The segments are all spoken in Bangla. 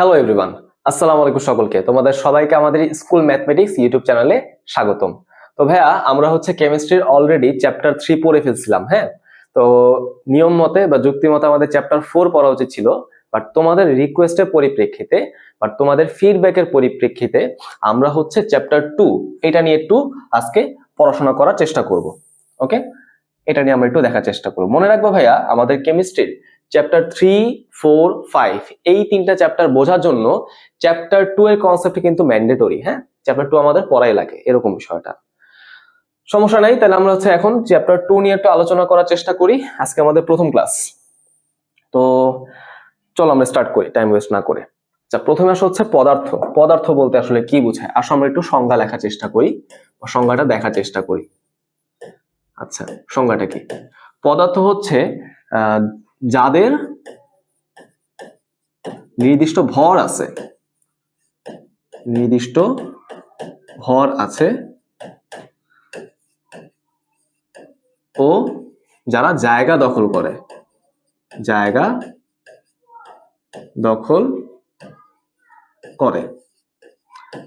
হ্যালো এভরিওয়ান আসসালামু আলাইকুম সকলকে। তোমাদের সবাইকে আমাদের স্কুল ম্যাথমেটিক্স ইউটিউব চ্যানেলে স্বাগতম। তো ভাইয়া, আমরা হচ্ছে কেমিস্ট্রির অলরেডি চ্যাপ্টার থ্রি পড়ে ফেলছিলাম হ্যাঁ? তো নিয়ম মতে বা যুক্তি মতে আমাদের চ্যাপ্টার ফোর পড়া উচিত ছিল বাট তোমাদের রিকোয়েস্টের পরিপ্রেক্ষিতে বাট তোমাদের ফিডব্যাকের পরিপ্রেক্ষিতে আমরা হচ্ছে চ্যাপ্টার টু এটা নিয়ে একটু আজকে পড়াশোনা করার চেষ্টা করব ওকে এটা নিয়ে আমরা একটু দেখার চেষ্টা করব। মনে রাখব ভাইয়া, আমাদের কেমিস্ট্রির চ্যাপ্টার থ্রি ফোর ফাইভ এই তিনটা চ্যাপ্টার বোঝার জন্য চ্যাপ্টার টু এর কনসেপ্ট কিন্তু ম্যান্ডেটরি হ্যাঁ? চ্যাপ্টার টু আমাদের পড়াই লাগে, এরকম বিষয়টা। সমস্যা নাই, তাহলে আমরা হচ্ছে এখন চ্যাপ্টার টু নিয়ে একটু আলোচনা করার চেষ্টা করি। আজকে আমাদের প্রথম ক্লাস তো চলো আমরা স্টার্ট করি টাইম ওয়েস্ট না করে। আচ্ছা প্রথমে আসা হচ্ছে পদার্থ। পদার্থ বলতে আসলে কি বোঝায়? আসো, আমরা একটু সংজ্ঞা লেখার চেষ্টা করি, বা সংজ্ঞাটা দেখার চেষ্টা করি। আচ্ছা সংজ্ঞাটা কি? পদার্থ হচ্ছে যাদের নির্দিষ্ট ভর আছে, নির্দিষ্ট ভর আছে, ও যারা জায়গা দখল করে, জায়গা দখল করে।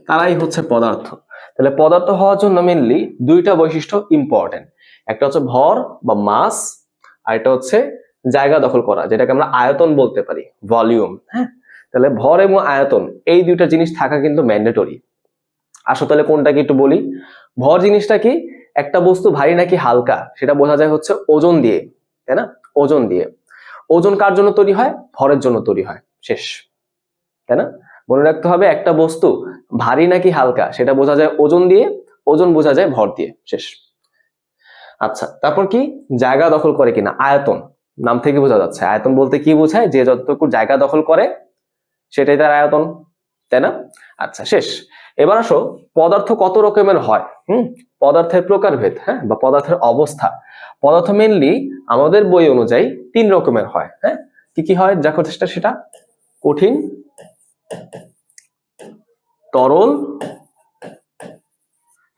তারাই হচ্ছে পদার্থ। তাহলে পদার্থ হওয়ার জন্য মেনলি দুইটা বৈশিষ্ট্য ইম্পর্টেন্ট একটা হচ্ছে ভর বা মাস আর এটা হচ্ছে জায়গা দখল করা, যেটাকে আমরা আয়তন বলতে পারি ভলিউম হ্যাঁ? তাহলে ভর এবং আয়তন, এই দুইটা জিনিস থাকা কিন্তু ম্যান্ডেটরি আসো তাহলে কোনটা কি একটু বলি? ভর জিনিসটা কি? একটা বস্তু ভারী নাকি হালকা? সেটা বোঝা যায় হচ্ছে ওজন দিয়ে, তাই না? ওজন দিয়ে। ওজন কার জন্য তৈরি হয়? ভরের জন্য তৈরি হয়। শেষ। তাই না? মনে রাখতে হবে একটা বস্তু ভারী নাকি হালকা, সেটা বোঝা যায় ওজন দিয়ে, ওজন বোঝা যায় ভর দিয়ে। শেষ। আচ্ছা তারপর কি? জায়গা দখল করে কিনা, আয়তন। নাম থেকে বোঝা যাচ্ছে। আয়তন বলতে কি বোঝায়? যে যতটুকু জায়গা দখল করে, সেটাই তার আয়তন, তাই না? আচ্ছা শেষ। এবার আসো, পদার্থ কত রকমের হয়? হুম? পদার্থের প্রকারভেদ হ্যাঁ? বা পদার্থের অবস্থা। পদার্থ মেনলি আমাদের বই অনুযায়ী তিন রকমের হয় হ্যাঁ? কি কি হয়? যা চেষ্টা সেটা। কঠিন, তরল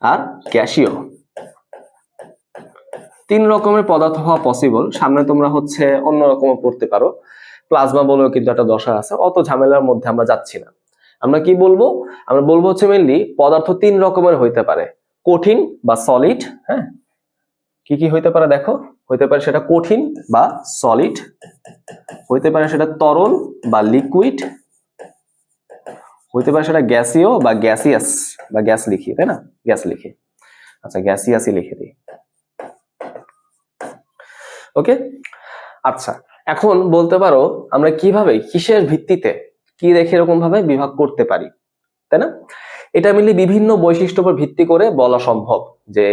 আর গ্যাসীয় তিন রকমের পদার্থ হওয়া পসিবল সামনে তোমরা হচ্ছে অন্য রকম পড়তে পারো। প্লাজমা বলেও কিন্তু একটা দশা আছে, অত ঝামেলার মধ্যে আমরা যাচ্ছি না। আমরা কি বলব? আমরা বলব হচ্ছে মেনলি পদার্থ তিন রকমের হইতে পারে। কঠিন বা সলিড হ্যাঁ? কি কি হইতে পারে দেখো? হইতে পারে সেটা কঠিন বা সলিড হইতে পারে সেটা তরল বা লিকুইড হইতে পারে সেটা গ্যাসীয় বা গ্যাসিয়াস বা গ্যাস লিখি, তাই না? গ্যাস লিখি। আচ্ছা গ্যাসিয়াসই লিখে দিই। ওকে? আচ্ছা এখন বলতে পারো আমরা কীভাবে, কিসের ভিত্তিতে, কি দেখে এরকম ভাবে বিভাগ করতে পারি, তাই না? এটা মিলে বিভিন্ন বৈশিষ্ট্য উপর ভিত্তি করে বলা সম্ভব যে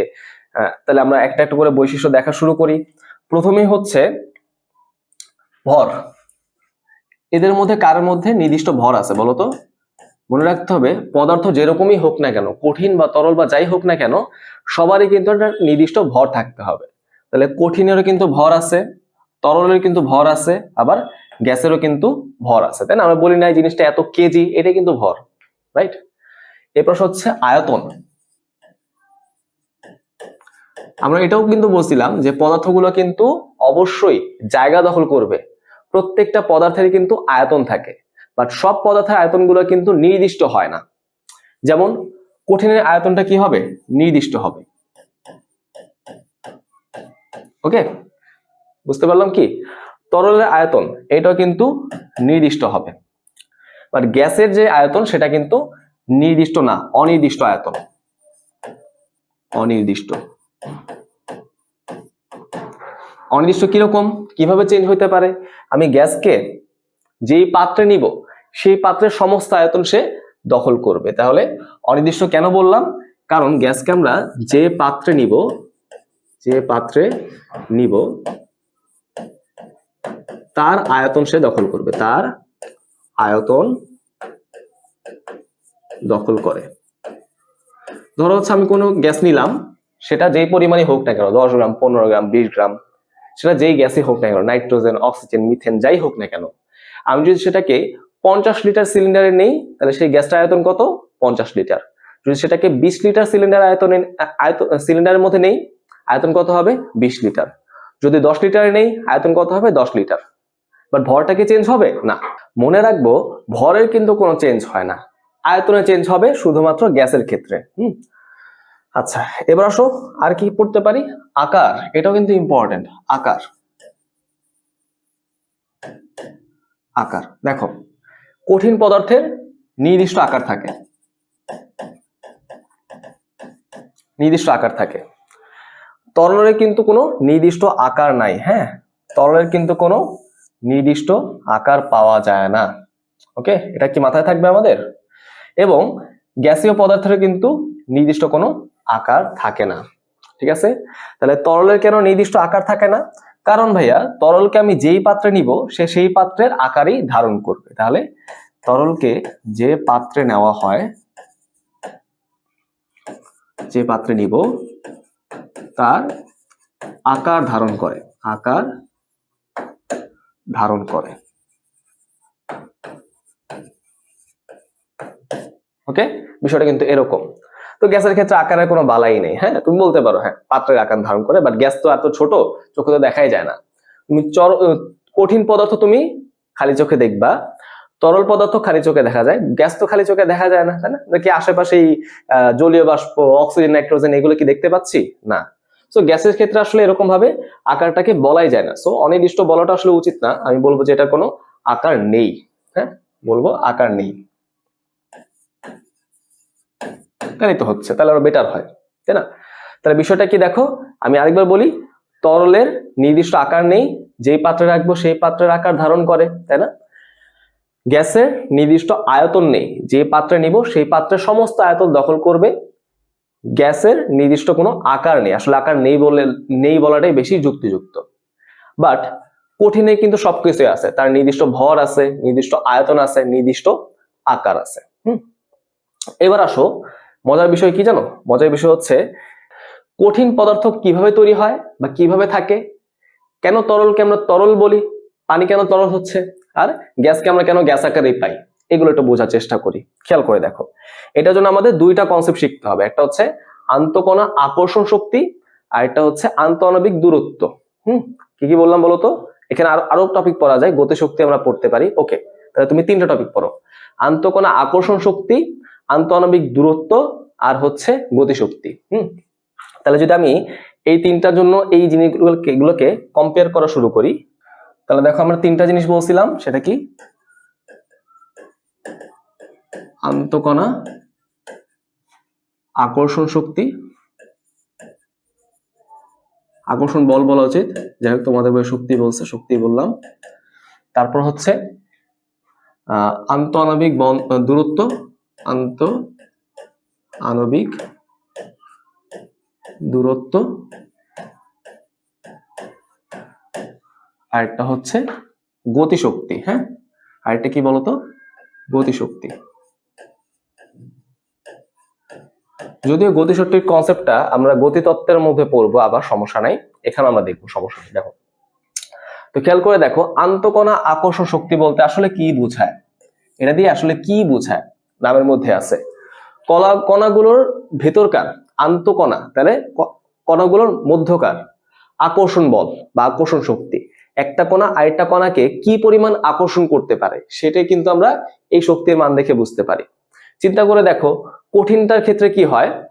তাহলে আমরা একটা একটা করে বৈশিষ্ট্য দেখা শুরু করি। প্রথমেই হচ্ছে ভর। এদের মধ্যে কার মধ্যে নির্দিষ্ট ভর আছে বলো তো? মনে রাখতে হবে, পদার্থ যেরকমই হোক না কেন, কঠিন বা তরল বা যাই হোক না কেন, সবারই কিন্তু একটা নির্দিষ্ট ভর থাকতে হবে। তাহলে কঠিনেরও কিন্তু ভর আছে তরলের কিন্তু ভর আছে, আবার গ্যাসেরও কিন্তু ভর আছে, তাই না? আমরা বলি না এই জিনিসটা এত কেজি এটা কিন্তু ভর রাইট এরপর হচ্ছে আয়তন। আমরা এটাও কিন্তু বলছিলাম যে পদার্থগুলো কিন্তু অবশ্যই জায়গা দখল করবে। প্রত্যেকটা পদার্থের কিন্তু আয়তন থাকে বাট সব পদার্থের আয়তনগুলো কিন্তু নির্দিষ্ট হয় না। যেমন কঠিনের আয়তনটা কি হবে? নির্দিষ্ট হবে। ওকে বুঝতে পারলাম কি? তরলের আয়তন, এটাও কিন্তু নির্দিষ্ট হবে। বাট গ্যাসের যে আয়তন, সেটা কিন্তু নির্দিষ্ট না, অনির্দিষ্ট আয়তন। অনির্দিষ্ট। অনির্দিষ্ট কীরকম? কীভাবে চেঞ্জ হতে পারে? আমি গ্যাসকে যেই পাত্রে নিব, সেই পাত্রের সমস্ত আয়তন সে দখল করবে। তাহলে অনির্দিষ্ট কেন বললাম? কারণ গ্যাসকে আমরা যে পাত্রে নিব যে পাত্রে নিব, তার আয়তন সে দখল করবে। তার আয়তন দখল করে। ধরো হচ্ছে আমি কোনো গ্যাস নিলাম, সেটা যেই পরিমাণে হোক না কেন, দশ গ্রাম, পনেরো গ্রাম, বিশ গ্রাম, সেটা যেই গ্যাসই হোক না কেন, নাইট্রোজেন, অক্সিজেন, মিথেন, যাই হোক না কেন, আমি যদি সেটাকে পঞ্চাশ লিটার সিলিন্ডারে নেই, তাহলে সেই গ্যাসটার আয়তন কত? পঞ্চাশ লিটার। যদি সেটাকে বিশ লিটার সিলিন্ডার আয়তনে আয়তন সিলিন্ডারের মধ্যে নেই আয়তন কত হবে? বিশ লিটার। যদি দশ লিটারে নেই, আয়তন কত হবে? দশ লিটার। বাট ভরটা কি চেঞ্জ হবে? না। মনে রাখব, ভরের কিন্তু কোনো চেঞ্জ হয় না। আয়তনে চেঞ্জ হবে শুধুমাত্র গ্যাসের ক্ষেত্রে। হুম? আচ্ছা এবার আসো, আর কি পড়তে পারি? আকার, এটাও কিন্তু ইম্পর্টেন্ট আকার। আকার। দেখো, কঠিন পদার্থের নির্দিষ্ট আকার থাকে। নির্দিষ্ট আকার থাকে। তরলের কিন্তু কোনো নির্দিষ্ট আকার নাই হ্যাঁ? তরলের কিন্তু কোনো নির্দিষ্ট আকার পাওয়া যায় না ওকে এটা কি মাথায় থাকবে আমাদের? এবং গ্যাসীয় পদার্থের কিন্তু নির্দিষ্ট কোনো আকার থাকে না, ঠিক আছে? তাহলে তরলের কেন নির্দিষ্ট আকার থাকে না? কারণ ভাইয়া, তরলকে আমি যেই পাত্রে নিব, সে সেই পাত্রের আকারই ধারণ করবে। তাহলে তরলকে যে পাত্রে নেওয়া হয়, যে পাত্রে নিব তার আকার ধারণ করে, আকার ধারণ করে। ওকে বিষয়টা কিন্তু এরকম। তো গ্যাসের ক্ষেত্রে আকারের কোনো বালাই নেই হ্যাঁ? তুমি বলতে পারো হ্যাঁ পাত্রের আকার ধারণ করে বাট গ্যাস তো এত ছোট, চোখে তো দেখাই যায় না। তুমি চর কঠিন পদার্থ তুমি খালি চোখে দেখবা তরল পদার্থ খালি চোখে দেখা যায় গ্যাস তো খালি চোখে দেখা যায় না তাই না? আমরা কি আশেপাশে এই, আহ, জলীয় বাষ্প অক্সিজেন নাইট্রোজেন এগুলো কি দেখতে পাচ্ছি? না। সো গ্যাসের ক্ষেত্রে আসলে এরকম ভাবে আকারটাকে বলাই যায় না। সো অনির্দিষ্ট বলাটা আসলে উচিত না। আমি বলব যে এটার কোনো আকার নেই হ্যাঁ? বলব আকার নেই। তাহলে তো হচ্ছে তাহলে আরও বেটার হয় তাই না? তাহলে বিষয়টা কি দেখো? আমি আরেকবার বলি তরলের নির্দিষ্ট আকার নেই যেই পাত্রে রাখব সেই পাত্রের আকার ধারণ করে তাই না? গ্যাসের নির্দিষ্ট আয়তন নেই। যে পাত্রে নিব, সেই পাত্রের সমস্ত আয়তন দখল করবে। গ্যাসের নির্দিষ্ট কোনো আকার নেই। আসলে আকার নেই বলে, নেই বলাটাই বেশি যুক্তিযুক্ত। বাট কঠিনে কিন্তু সবকিছুই আছে। তার নির্দিষ্ট ভর আছে, নির্দিষ্ট আয়তন আছে, নির্দিষ্ট আকার আছে। হুম? এবার আসো, মজার বিষয় কি জানো? মজার বিষয় হচ্ছে, কঠিন পদার্থ কীভাবে তৈরি হয় বা কীভাবে থাকে? কেন তরলকে আমরা তরল বলি? পানি কেন তরল হচ্ছে? আর গ্যাসকে আমরা কেন গ্যাস আকারে পাই? এগুলো একটু বোঝার চেষ্টা করি। খেয়াল করে দেখো। এটার জন্য আমাদের দুইটা কনসেপ্ট শিখতে হবে। একটা হচ্ছে আন্তকণা আকর্ষণ শক্তি আর একটা হচ্ছে আন্তঃআণবিক দূরত্ব। হুম? কি কি বললাম বলো তো এখানে আরও আরও টপিক পড়া যায়। গতি শক্তি আমরা পড়তে পারি। ওকে তাহলে তুমি তিনটা টপিক পড়ো। আন্তকণা আকর্ষণ শক্তি, আন্তঃআণবিক দূরত্ব আর হচ্ছে গতিশক্তি। হুম? তাহলে যদি আমি এই তিনটার জন্য এই জিনিসগুলোকে, এগুলোকে কম্পেয়ার করা শুরু করি তাহলে দেখো আমরা তিনটা জিনিস বলছিলাম, সেটা কি? আন্তকণা, আকর্ষণ শক্তি, আকর্ষণ বল বলা উচিত। যাই হোক, তোমাদের বই শক্তি বলছে, শক্তি বললাম। তারপর হচ্ছে আহ আন্তঃআণবিক বন- দূরত্ব আন্ত আণবিক দূরত্ব আরেকটা হচ্ছে গতিশক্তি হ্যাঁ? আরেকটা কি বলতো? গতিশক্তি। যদিও গতিশক্তির কনসেপ্টটা আমরা গতিতত্ত্বের মধ্যে পড়ব, আবার সমস্যা নাই। এখানে আমরা দেখব, সমস্যা দেখো। তো খেয়াল করে দেখো আন্তকণা আকর্ষণ শক্তি বলতে আসলে কি বোঝায়? এটা দিয়ে আসলে কি বোঝায়? নামের মধ্যে আছে। কলা, কণাগুলোর ভেতরকার আন্তকণা তাহলে কণাগুলোর মধ্যকার আকর্ষণ বল বা আকর্ষণ শক্তি। একটা কণা আরেকটা কণাকে কি পরিমাণ আকর্ষণ করতে পারে, সেটাই কিন্তু আমরা এই শক্তির মান দেখে বুঝতে পারি। চিন্তা করে দেখো কঠিনটার ক্ষেত্রে কি হয়?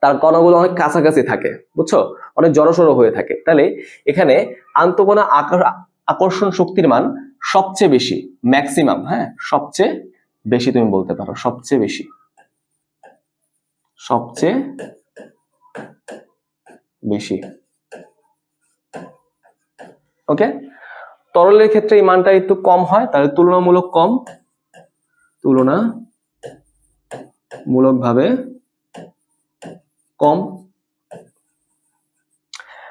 তার কণাগুলো অনেক কাছাকাছি থাকে, বুঝছ? অনেক জড়সড় হয়ে থাকে। তাহলে এখানে আন্তকণা আকার- আকর্ষণ শক্তির মান সবচেয়ে বেশি ম্যাক্সিমাম হ্যাঁ? সবচেয়ে বেশি তুমি বলতে পারো, সবচেয়ে বেশি। সবচেয়ে বেশি। ওকে তরলের ক্ষেত্রে এই মানটা একটু কম হয়, তাহলে তুলনামূলক কম। তুলনা মূলকভাবে কম।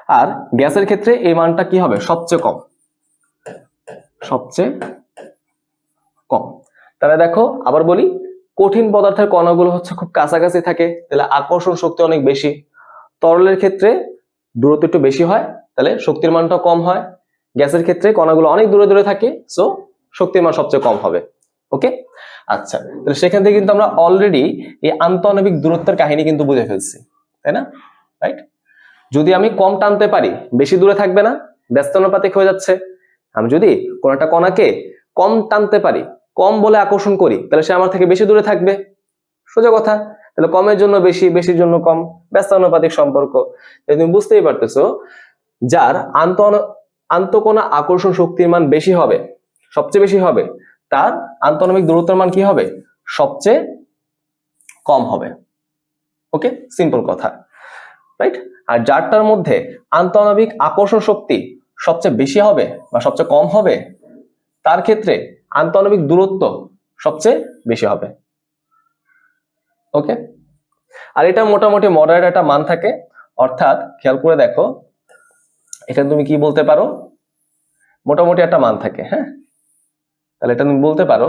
আর গ্যাসের ক্ষেত্রে এই মানটা কি হবে? সবচেয়ে কম। সবচেয়ে কম। তাহলে দেখো, আবার বলি, কঠিন পদার্থের কণাগুলো হচ্ছে খুব কাছাকাছি থাকে, তাহলে আকর্ষণ শক্তি অনেক বেশি। তরলের ক্ষেত্রে দূরত্ব একটু বেশি হয়, তাহলে শক্তির মানটা কম হয়। গ্যাসের ক্ষেত্রে কণাগুলো অনেক দূরে দূরে থাকে সো শক্তির মান সবচেয়ে কম হবে ওকে আচ্ছা তাহলে সেখান থেকে কিন্তু আমরা অলরেডি এই আন্তঃআণবিক দূরত্বের কাহিনী কিন্তু বুঝে ফেলছি, তাই না? রাইট যদি আমি কম টানতে পারি, বেশি দূরে থাকবে না ব্যস্তানুপাতিক হয়ে যাচ্ছে। আমি যদি কোন একটা কণাকে কম টানতে পারি, কম বলে আকর্ষণ করি, তাহলে সে আমার থেকে বেশি দূরে থাকবে। সোজা কথা, তাহলে কমের জন্য বেশি, বেশির জন্য কম ব্যস্তানুপাতিক সম্পর্ক। তুমি বুঝতেই পারতেছো, যার আন্ত আন্তকোনা আকর্ষণ শক্তির মান বেশি হবে। সবচেয়ে বেশি হবে। তার আন্তনমিক দূরত্বের মান কি হবে? সবচেয়ে কম হবে। ওকে? সিম্পল কথা। রাইট? আর যারটার মধ্যে আন্তনবিক আকর্ষণ শক্তি সবচেয়ে বেশি হবে বা সবচেয়ে কম হবে, তার ক্ষেত্রে আন্তনবিক দূরত্ব সবচেয়ে বেশি হবে। ওকে? আর এটা মোটামুটি মডারেট একটা মান থাকে। অর্থাৎ, খেয়াল করে দেখো এখানে তুমি কি বলতে পারো? মোটামুটি একটা মান থাকে হ্যাঁ? তাহলে এটা তুমি বলতে পারো,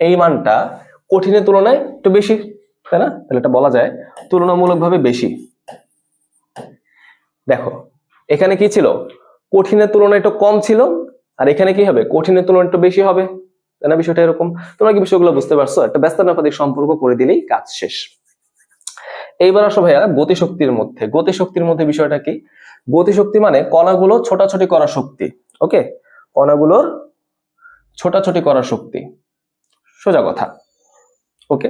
এই মানটা কঠিনের তুলনায় একটু বেশি, তাই না? তাহলে এটা বলা যায় তুলনামূলকভাবে বেশি। দেখো, এখানে কি ছিল? কঠিনের তুলনায় একটু কম ছিল, আর এখানে কি হবে? কঠিনের তুলনায় একটু বেশি হবে, তাই না বিষয়টা এরকম? তোমরা কি বিষয়গুলো বুঝতে পারছ? একটা ব্যস্ত ব্যস্তানুপাতিক সম্পর্ক করে দিলেই কাজ শেষ। এইবার আসো ভাইয়া গতিশক্তির মধ্যে। গতিশক্তির মধ্যে বিষয়টা কি? গতিশক্তি মানে কণাগুলো ছোটাছুটি করার শক্তি ওকে কণাগুলোর ছোটাছুটি করার শক্তি। সোজা কথা ওকে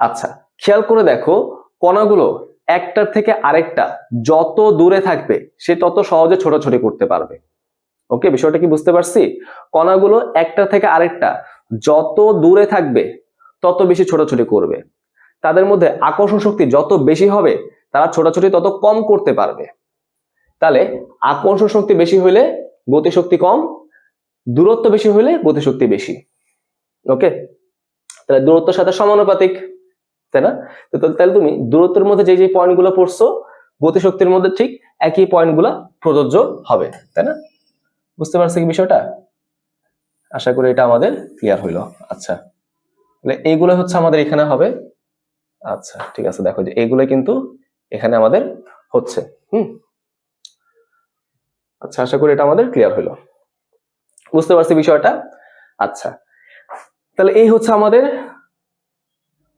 আচ্ছা খেয়াল করে দেখো, কণাগুলো একটার থেকে আরেকটা যত দূরে থাকবে, সে তত সহজে ছোটাছুটি করতে পারবে ওকে বিষয়টা কি বুঝতে পারছি? কণাগুলো একটা থেকে আরেকটা যত দূরে থাকবে, তত বেশি ছোটাছুটি করবে। তাদের মধ্যে আকর্ষণ শক্তি যত বেশি হবে, তারা ছোটাছুটি তত কম করতে পারবে। তাহলে আকর্ষণ শক্তি বেশি হইলে গতিশক্তি কম, দূরত্ব বেশি হইলে গতিশক্তি বেশি। ওকে তাহলে দূরত্বের সাথে সমানুপাতিক, তাই না? তাহলে তুমি দূরত্বের মধ্যে যে যে পয়েন্টগুলো পড়ছো, গতিশক্তির মধ্যে ঠিক একই পয়েন্টগুলো প্রযোজ্য হবে, তাই না? বুঝতে পারছি কি বিষয়টা? আশা করি এটা আমাদের ক্লিয়ার হইল। আচ্ছা। তাহলে এইগুলো হচ্ছে আমাদের এখানে হবে। আচ্ছা ঠিক আছে, দেখো যে এইগুলো কিন্তু এখানে আমাদের হচ্ছে। হুম? আচ্ছা আশা করি এটা আমাদের ক্লিয়ার হইল বুঝতে পারছি বিষয়টা? আচ্ছা তাহলে এই হচ্ছে আমাদের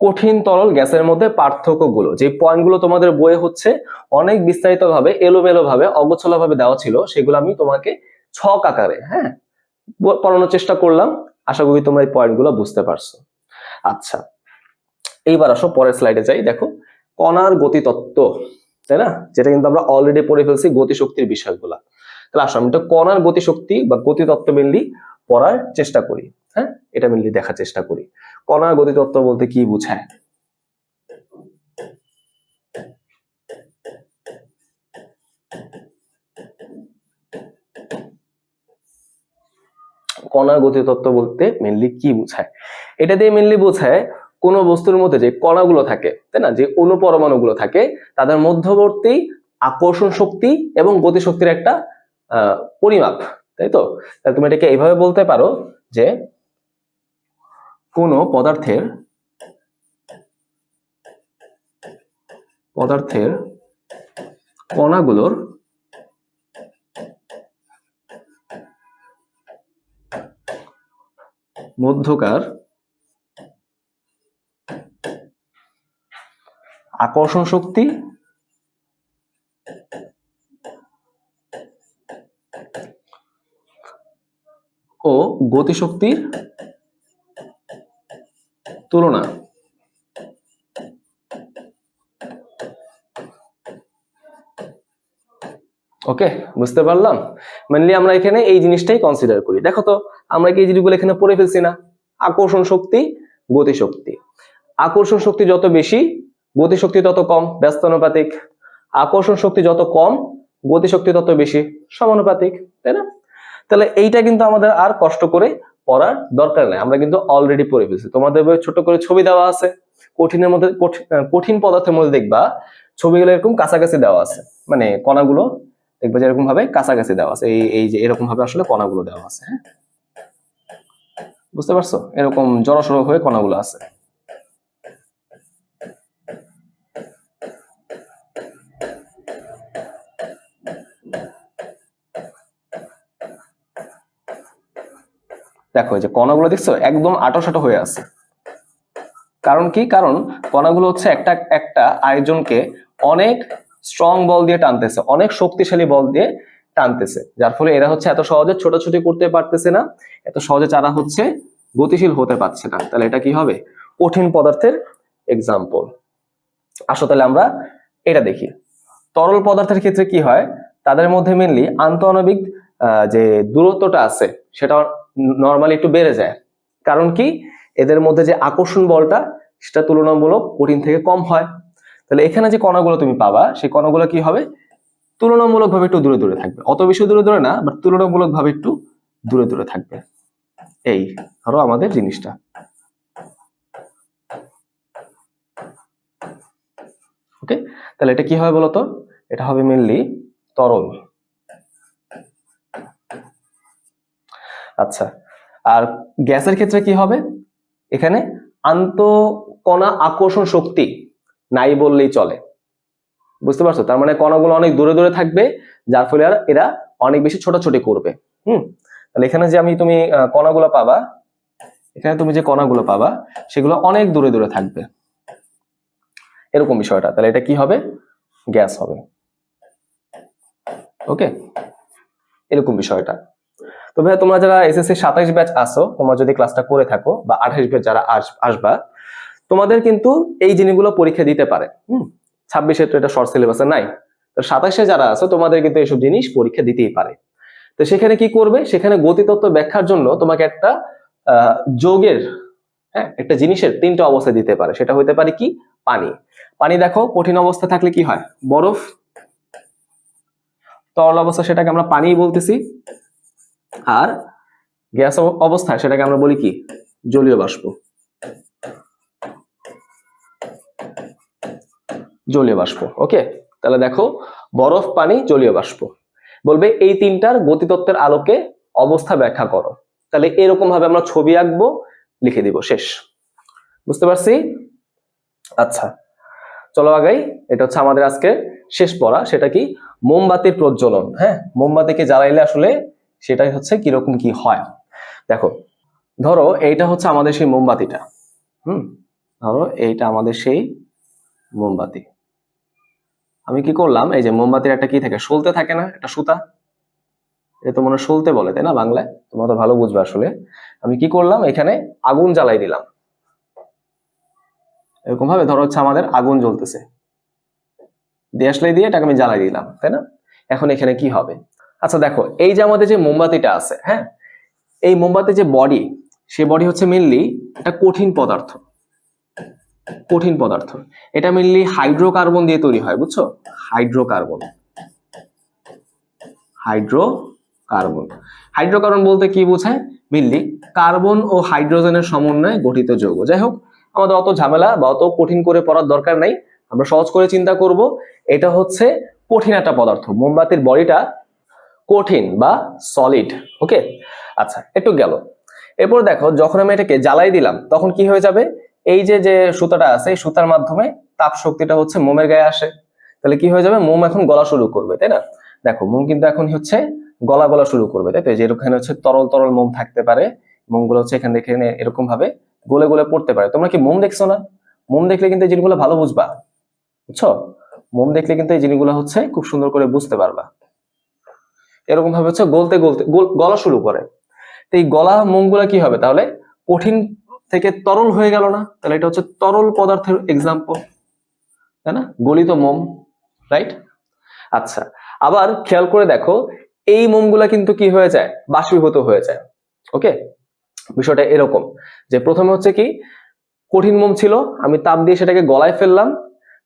কঠিন তরল গ্যাসের মধ্যে পার্থক্যগুলো। যে পয়েন্টগুলো তোমাদের বইয়ে হচ্ছে, অনেক বিস্তারিত ভাবে এলোমেলো ভাবে অগোছলা ভাবে দেওয়া ছিল, সেগুলো আমি তোমাকে ছক আকারে হ্যাঁ পড়ানোর চেষ্টা করলাম। আশা করি তোমরা এই পয়েন্টগুলো বুঝতে পারছ। আচ্ছা এইবার আসো পরের স্লাইডে যাই। দেখো, কণার গতিতত্ত্ব, তাই না? যেটা কিন্তু আমরা অলরেডি পড়ে ফেলছি গতিশক্তির বিষয়গুলা। আসো, আমি তো কণার গতিশক্তি বা গতিতত্ত্ব মেনলি পড়ার চেষ্টা করি হ্যাঁ? এটা মেনলি দেখার চেষ্টা করি। কণার গতিতত্ত্ব বলতে কি বোঝায়? কণার গতিতত্ত্ব বলতে মেনলি কি বোঝায়? এটা দিয়ে মেনলি বোঝায় কোন বস্তুর মধ্যে যে কণাগুলো থাকে, তাই না? যে অনুপরমাণুগুলো থাকে, তাদের মধ্যবর্তী আকর্ষণ শক্তি এবং গতিশক্তির একটা পরিমাপ, তাই তো? তুমি এটাকে এইভাবে বলতে পারো যে কোনো পদার্থের পদার্থের কণাগুলোর মধ্যকার আকর্ষণ শক্তি ও গতিশক্তির তুলনা। ওকে বুঝতে পারলাম? মেনলি আমরা এখানে এই জিনিসটাই কনসিডার করি। দেখো তো, আমরা কি এই জিনিসগুলো এখানে পড়ে ফেলছি না? আকর্ষণ শক্তি, গতিশক্তি। আকর্ষণ শক্তি যত বেশি, গতিশক্তি তত কম, ব্যস্তানুপাতিক। আকর্ষণ শক্তি যত কম, গতিশক্তি তত বেশি, সমানুপাতিক, তাই না? তাহলে এইটা কিন্তু আমাদের আর কষ্ট করে পড়ার দরকার নেই। আমরা কিন্তু অলরেডি পড়ে ফেলছি। তোমাদের ছোট করে ছবি দেওয়া আছে। কঠিনের মধ্যে, কঠি- কঠিন পদার্থের মধ্যে দেখবা ছবিগুলো এরকম কাছাকাছি দেওয়া আছে। মানে কণাগুলো দেখবে যে এরকম ভাবে কাছাকাছি দেওয়া আছে। এই এই যে এরকম ভাবে আসলে কণাগুলো দেওয়া আছে হ্যাঁ? বুঝতে পারছ? এরকম জড়সড় হয়ে কণাগুলো আছে। দেখো যে কণাগুলো দেখছ একদম আটোসাটো হয়ে আছে। কারণ কি? কারণ কণাগুলো হচ্ছে একটা একটা আরেকজনকে অনেক স্ট্রং বল দিয়ে টানতেছে অনেক শক্তিশালী বল দিয়ে টানতেছে। যার ফলে এরা হচ্ছে এত সহজে ছোটাছুটি করতে পারতেছে না এত সহজে চারা হচ্ছে গতিশীল হতে পারছে না। তাহলে এটা কি হবে? কঠিন পদার্থের এক্সাম্পল আসো তাহলে আমরা এটা দেখি। তরল পদার্থের ক্ষেত্রে কি হয়? তাদের মধ্যে মেনলি আন্তঃআণবিক আহ, যে দূরত্বটা আছে সেটা নর্মালি একটু বেড়ে যায়। কারণ কি? এদের মধ্যে যে আকর্ষণ বলটা, সেটা তুলনামূলক কঠিন থেকে কম হয়। তাহলে এখানে যে কণাগুলো তুমি পাবা, সেই কণাগুলো কি হবে? তুলনামূলকভাবে একটু দূরে দূরে থাকবে। অত বেশি দূরে দূরে না বাট তুলনামূলকভাবে একটু দূরে দূরে থাকবে। এই ধরো আমাদের জিনিসটা। ওকে তাহলে এটা কি হবে বলতো? এটা হবে মেনলি তরল। আচ্ছা আর গ্যাসের ক্ষেত্রে কি হবে? এখানে আন্তঃকণা আকর্ষণ শক্তি নাই বললেই চলে। বুঝতে পারছ? তার মানে কণাগুলো অনেক দূরে দূরে থাকবে, যার ফলে আর এরা অনেক বেশি ছোটাছুটি করবে। হুম? তাহলে এখানে যে আমি তুমি কণাগুলো পাবা, এখানে তুমি যে কণাগুলো পাবা, সেগুলো অনেক দূরে দূরে থাকবে। এরকম বিষয়টা। তাহলে এটা কি হবে? গ্যাস হবে। ওকে? এরকম বিষয়টা। তো তোমরা যারা এসএসসি সাতাইশ ব্যাচ আসো তোমরা যদি ক্লাসটা করে থাকো বা আঠাইশ ব্যাচ যারা আস- আসবা, তোমাদের কিন্তু এই জিনিসগুলো পরীক্ষা দিতে পারে। হুম, ছাব্বিশে তো এটা শর্ট সিলেবাসে নাই। তো সাতাশে যারা আছো, তোমাদের কিন্তু এইসব জিনিস পরীক্ষা দিতেই পারে। তো সেখানে কি করবে? সেখানে গতিতত্ত্ব ব্যাখ্যার জন্য তোমাকে একটা যোগের হ্যাঁ একটা জিনিসের তিনটা অবস্থা দিতে পারে। সেটা হইতে পারে কি? পানি। পানি দেখো, কঠিন অবস্থা থাকলে কি হয়? বরফ। তরল অবস্থা সেটাকে আমরা পানি বলতেছি। আর গ্যাস অবস্থায় সেটাকে আমরা বলি কি? জলীয় বাষ্প। জলীয় বাষ্প, ওকে? তাহলে দেখো, বরফ, পানি, জলীয় বাষ্প। বলবে এই তিনটার গতিতত্ত্বের আলোকে অবস্থা ব্যাখ্যা করো। তাহলে এরকম ভাবে আমরা ছবি আঁকবো, লিখে দিব, শেষ। বুঝতে পারছি? আচ্ছা চলো আগাই। এটা হচ্ছে আমাদের আজকে শেষ পড়া, সেটা কি? মোমবাতির প্রজ্বলন হ্যাঁ? মোমবাতিকে জ্বালাইলে আসলে সেটাই হচ্ছে কীরকম কি হয়। দেখো, ধরো এইটা হচ্ছে আমাদের সেই মোমবাতিটা। হুম? ধরো এইটা আমাদের সেই মোমবাতি। আমি কি করলাম, এই যে মোমবাতির একটা কি থাকে? সলতে থাকে না, একটা সুতা? এটা তো মনে সলতে বলে, তাই না বাংলায়? তোমরা তো ভালো বুঝবে আসলে। আমি কি করলাম, এখানে আগুন জ্বালাই দিলাম। এরকম ভাবে ধরো হচ্ছে আমাদের আগুন জ্বলতেছে। দিয়ে দেশলাই দিয়ে এটাকে আমি জ্বালাই দিলাম, তাই না? এখন এখানে কি হবে? আচ্ছা দেখো, এই যে আমাদের যে মোমবাতিটা আছে হ্যাঁ? এই মোমবাতির যে বডি সে বডি হচ্ছে মেনলি একটা কঠিন পদার্থ। কঠিন পদার্থ। এটা মেনলি হাইড্রোকার্বন দিয়ে তৈরি হয়, বুঝছ? হাইড্রোকার্বন হাইড্রোকার্বন হাইড্রোকার্বন বলতে কি বোঝায়? মেনলি কার্বন ও হাইড্রোজেনের সমন্বয়ে গঠিত যৌগ। যাই হোক, আমাদের অত ঝামেলা বা অত কঠিন করে পড়ার দরকার নাই। আমরা সহজ করে চিন্তা করব, এটা হচ্ছে কঠিন একটা পদার্থ। মোমবাতির বডিটা কঠিন বা সলিড ওকে আচ্ছা একটু গেল। এরপর দেখো, যখন আমি এটাকে জ্বালাই দিলাম, তখন কি হয়ে যাবে? এই যে যে সুতাটা আছে, এই সুতার মাধ্যমে তাপ শক্তিটা হচ্ছে মোমের গায়ে আসে। তাহলে কি হয়ে যাবে? মোম এখন গলা শুরু করবে, তাই না? দেখো, মোম কিন্তু এখন হচ্ছে গলা গলা শুরু করবে, তাই তো? এই যে এখানে হচ্ছে তরল তরল মোম থাকতে পারে, মোমগুলো হচ্ছে এখান থেকে এরকম ভাবে গলে গলে পড়তে পারে। তোমরা কি মোম দেখছ না? মোম দেখলে কিন্তু এই জিনিসগুলো ভালো বুঝবা, বুঝছ? মোম দেখলে কিন্তু এই জিনিসগুলো হচ্ছে খুব সুন্দর করে বুঝতে পারবা। এরকম ভাবে হচ্ছে গলতে গলতে গলা শুরু করে। তো এই গলা মোমগুলো কি হবে? তাহলে কঠিন থেকে তরল হয়ে গেল না? তাহলে এটা হচ্ছে তরল পদার্থের এক্সাম্পল তাই না? গলিত মোম রাইট আচ্ছা আবার খেয়াল করে দেখো, এই মোমগুলা কিন্তু কি হয়ে যায়? বাষ্পীভূত হয়ে যায় ওকে বিষয়টা এরকম, যে প্রথমে হচ্ছে কি, কঠিন মোম ছিল, আমি তাপ দিয়ে সেটাকে গলায় ফেললাম,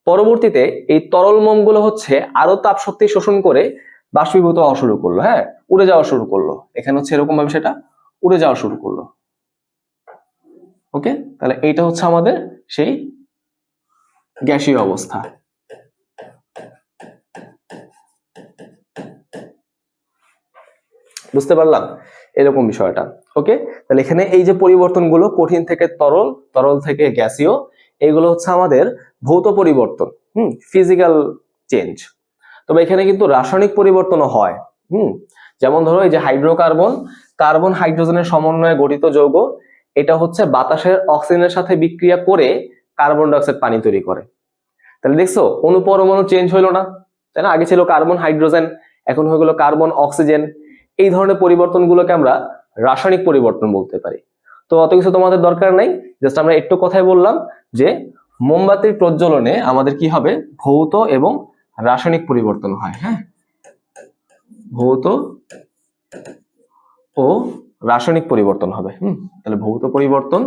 পরবর্তীতে এই তরল মোমগুলো হচ্ছে আরও তাপ শক্তি শোষণ করে বাষ্পীভূত হওয়া শুরু করল হ্যাঁ? উড়ে যাওয়া শুরু করল। এখানে হচ্ছে এরকম ভাবে সেটা উড়ে যাওয়া শুরু করল। ওকে? তাহলে এইটা হচ্ছে আমাদের সেই গ্যাসীয় অবস্থা। বুঝতে পারলাম? এরকম বিষয়টা। ওকে? তাহলে এখানে এই যে পরিবর্তনগুলো কঠিন থেকে তরল তরল থেকে গ্যাসীয়, এগুলো হচ্ছে আমাদের ভৌত পরিবর্তন, হুম? ফিজিক্যাল চেঞ্জ তবে এখানে কিন্তু রাসায়নিক পরিবর্তনও হয়, হুম? যেমন ধরো এই যে হাইড্রোকার্বন, কার্বন হাইড্রোজেনের সমন্বয়ে গঠিত যৌগ, এটা হচ্ছে বাতাসের অক্সিজেনের সাথে বিক্রিয়া করে কার্বন ডাইঅক্সাইড পানি তৈরি করে। তাহলে দেখছ, অনুপরমাণু চেঞ্জ হইল না, তাই না? আগে ছিল কার্বন হাইড্রোজেন, এখন হয়ে গেল কার্বন অক্সিজেন। এই ধরনের পরিবর্তনগুলোকে আমরা রাসায়নিক পরিবর্তন বলতে পারি। তো অত কিছু তোমাদের দরকার নাই জাস্ট আমরা একটু কথাই বললাম যে, মোমবাতির প্রজ্বলনে আমাদের কি হবে? ভৌত এবং রাসায়নিক পরিবর্তন হয় হ্যাঁ? ভৌত ও রাসায়নিক পরিবর্তন হবে, হুম? তাহলে ভৌত পরিবর্তন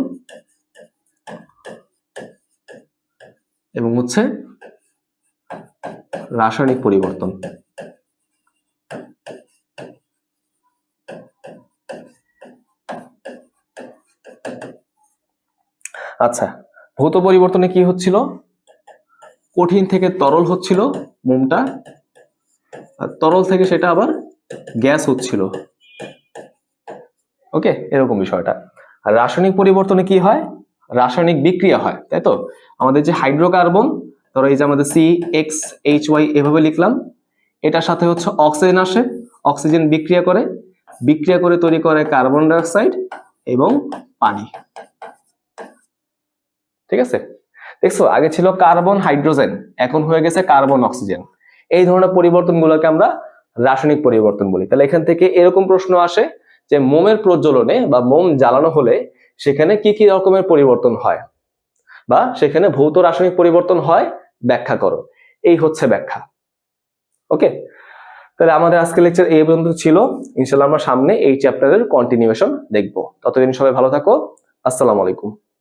এবং হচ্ছে রাসায়নিক পরিবর্তন। আচ্ছা ভৌত পরিবর্তনে কি হচ্ছিল? কঠিন থেকে তরল হচ্ছিল মোমটা, আর তরল থেকে সেটা আবার গ্যাস হচ্ছিল। ওকে? এরকম বিষয়টা। আর রাসায়নিক পরিবর্তনে কি হয়? রাসায়নিক বিক্রিয়া হয়, তাই তো? আমাদের যে হাইড্রোকার্বন, ধরো এই যে আমাদের সি এক্স এইচ ওয়াই এভাবে লিখলাম, এটার সাথে হচ্ছে অক্সিজেন আসে, অক্সিজেন বিক্রিয়া করে। বিক্রিয়া করে তৈরি করে কার্বন ডাইঅক্সাইড এবং পানি। ঠিক আছে? দেখছ, আগে ছিল কার্বন, হাইড্রোজেন, এখন হয়ে গেছে কার্বন, অক্সিজেন। এই ধরনের পরিবর্তনগুলোকে আমরা রাসায়নিক পরিবর্তন বলি। তাহলে এখান থেকে এরকম প্রশ্ন আসে যে, মোমের প্রজ্বলনে বা মোম জ্বালানো হলে সেখানে কি কি রকমের পরিবর্তন হয়? বা সেখানে ভৌত রাসায়নিক পরিবর্তন হয়? ব্যাখ্যা করো। এই হচ্ছে ব্যাখ্যা। ওকে? তাহলে আমাদের আজকে লেকচার এই পর্যন্ত ছিল। ইনশাল্লাহ আমরা সামনে এই চ্যাপ্টারের কন্টিনিউশন দেখব। ততদিন সবাই ভালো থাকো। আসসালামু আলাইকুম।